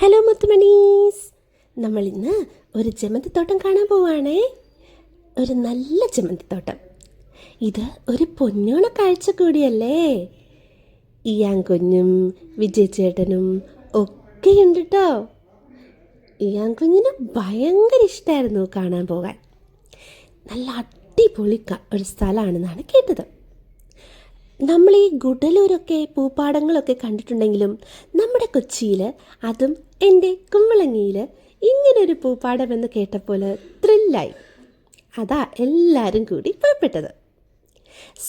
Hello മുത്തുമണീസ്. നമ്മൾ ഇന്ന് ഒരു ജമന്തിത്തോട്ടം കാണാൻ പോവാണേ. ഒരു നല്ല ജമന്തിത്തോട്ടം. ഇത് ഒരു പൊന്നോണ കാഴ്ച കൂടിയല്ലേ? ഇയാൻ കുഞ്ഞും വിജയ ചേട്ടനും ഒക്കെയുണ്ട് കേട്ടോ ഇയാൻ കുഞ്ഞിന് ഭയങ്കര ഇഷ്ടമായിരുന്നു കാണാൻ പോകാൻ. നല്ല അടിപൊളി ഒരു സ്ഥലമാണെന്നാണ് കേട്ടത്. നമ്മൾ ഈ ഗുഡലൂരൊക്കെ പൂപ്പാടങ്ങളൊക്കെ കണ്ടിട്ടുണ്ടെങ്കിലും നമ്മുടെ കൊച്ചിയിൽ അതും എന്റെ കുമ്പളങ്ങിയിൽ ഇങ്ങനൊരു പൂപ്പാടമെന്ന് കേട്ടപ്പോൾ ത്രില്ലായി അതാ എല്ലാവരും കൂടി പുറപ്പെട്ടത്.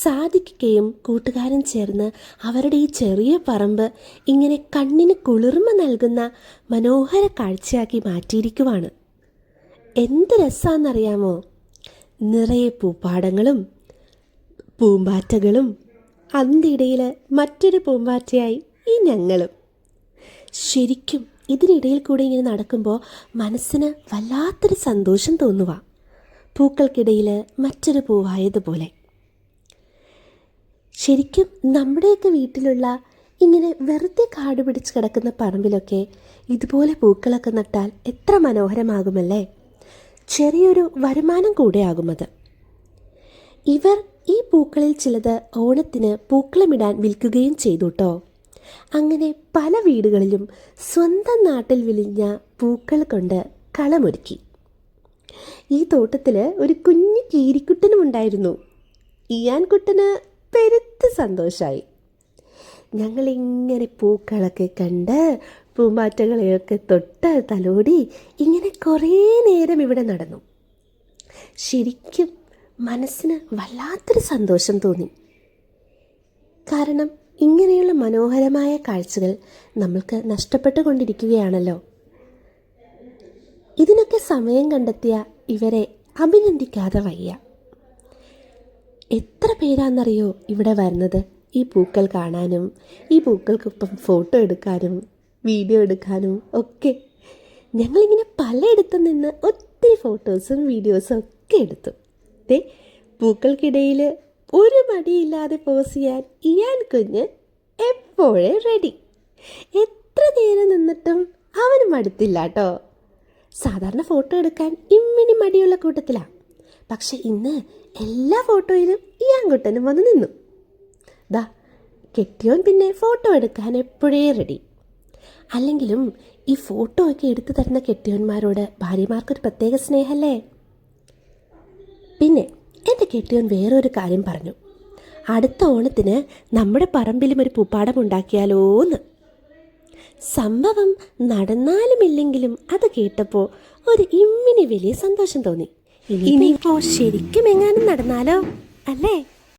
സാധിക്കുകയും കൂട്ടുകാരൻ ചേർന്ന് അവരുടെ ഈ ചെറിയ പറമ്പ് ഇങ്ങനെ കണ്ണിന് കുളിർമ നൽകുന്ന മനോഹര കാഴ്ചയാക്കി മാറ്റിയിരിക്കുവാണ്. എന്ത് രസമാണെന്നറിയാമോ നിറയെ പൂപ്പാടങ്ങളും പൂമ്പാറ്റകളും അതിന്റെ മറ്റൊരു പൂമ്പാറ്റയായി ഈ ഞങ്ങളും. ശരിക്കും ഇതിനിടയിൽ കൂടെ ഇങ്ങനെ നടക്കുമ്പോൾ മനസ്സിന് വല്ലാത്തൊരു സന്തോഷം തോന്നുക പൂക്കൾക്കിടയിൽ മറ്റൊരു പൂവായതുപോലെ. ശരിക്കും നമ്മുടെയൊക്കെ വീട്ടിലുള്ള ഇങ്ങനെ വെറുതെ കാട് പിടിച്ച് കിടക്കുന്ന പറമ്പിലൊക്കെ ഇതുപോലെ പൂക്കളൊക്കെ നട്ടാൽ എത്ര മനോഹരമാകുമല്ലേ? ചെറിയൊരു വരുമാനം കൂടെയാകുമത്. ഇവർ ഈ പൂക്കളിൽ ചിലത് ഓണത്തിന് പൂക്കളമിടാൻ വിൽക്കുകയും ചെയ്തു കേട്ടോ അങ്ങനെ പല വീടുകളിലും സ്വന്തം നാട്ടിൽ വിളിഞ്ഞ പൂക്കൾ കൊണ്ട് കളമൊരുക്കി. ഈ തോട്ടത്തിൽ ഒരു കുഞ്ഞു കീരിക്കുട്ടനും ഉണ്ടായിരുന്നു. ഇയാൻ കുട്ടന് പെരുത്ത് സന്തോഷമായി ഞങ്ങളിങ്ങനെ പൂക്കളൊക്കെ കണ്ട് പൂമ്പാറ്റകളെയൊക്കെ തൊട്ട് തലോടി ഇങ്ങനെ കുറേ നേരം ഇവിടെ നടന്നു. ശരിക്കും മനസ്സിന് വല്ലാത്തൊരു സന്തോഷം തോന്നി. കാരണം ഇങ്ങനെയുള്ള മനോഹരമായ കാഴ്ചകൾ നമ്മൾക്ക് നഷ്ടപ്പെട്ടുകൊണ്ടിരിക്കുകയാണല്ലോ. ഇതിനൊക്കെ സമയം കണ്ടെത്തിയ ഇവരെ അഭിനന്ദിക്കാതെ വയ്യ. എത്ര പേരാണെന്നറിയോ ഇവിടെ വരുന്നത്? ഈ പൂക്കൾ കാണാനും ഈ പൂക്കൾക്കൊപ്പം ഫോട്ടോ എടുക്കാനും വീഡിയോ എടുക്കാനും ഒക്കെ. ഞങ്ങളിങ്ങനെ പലയിടത്തു നിന്ന് ഒത്തിരി ഫോട്ടോസും വീഡിയോസും ഒക്കെ എടുത്തു. ദേ പൂക്കൾക്കിടയിൽ ഒരു മടിയില്ലാതെ പോസ് ചെയ്യാൻ ഇയാൻ കുഞ്ഞ് എപ്പോഴേ റെഡി എത്ര നേരം നിന്നിട്ടും അവന് മടുത്തില്ല കേട്ടോ സാധാരണ ഫോട്ടോ എടുക്കാൻ ഇമ്മിനി മടിയുള്ള കൂട്ടത്തിലാണ് പക്ഷെ ഇന്ന് എല്ലാ ഫോട്ടോയിലും ഇയാൻ ആൺകുട്ടനും വന്ന് നിന്നു. ദാ കെട്ടിയോൻ പിന്നെ ഫോട്ടോ എടുക്കാൻ എപ്പോഴേ റെഡി അല്ലെങ്കിലും ഈ ഫോട്ടോ ഒക്കെ എടുത്തു തരുന്ന കെട്ടിയോന്മാരോട് ഭാര്യമാർക്കൊരു പ്രത്യേക സ്നേഹമല്ലേ പിന്നെ എന്റെ കെട്ടിയോൻ വേറൊരു കാര്യം പറഞ്ഞു. അടുത്ത ഓണത്തിന് നമ്മുടെ പറമ്പിലും ഒരു പൂപ്പാടം ഉണ്ടാക്കിയാലോന്ന്. സംഭവം നടന്നാലുമില്ലെങ്കിലും അത് കേട്ടപ്പോൾ ഒരു ഇമ്മിനി വലിയ സന്തോഷം തോന്നി. ഇനിയിപ്പോൾ ശരിക്കും എങ്ങാനും നടന്നാലോ? അല്ലേ?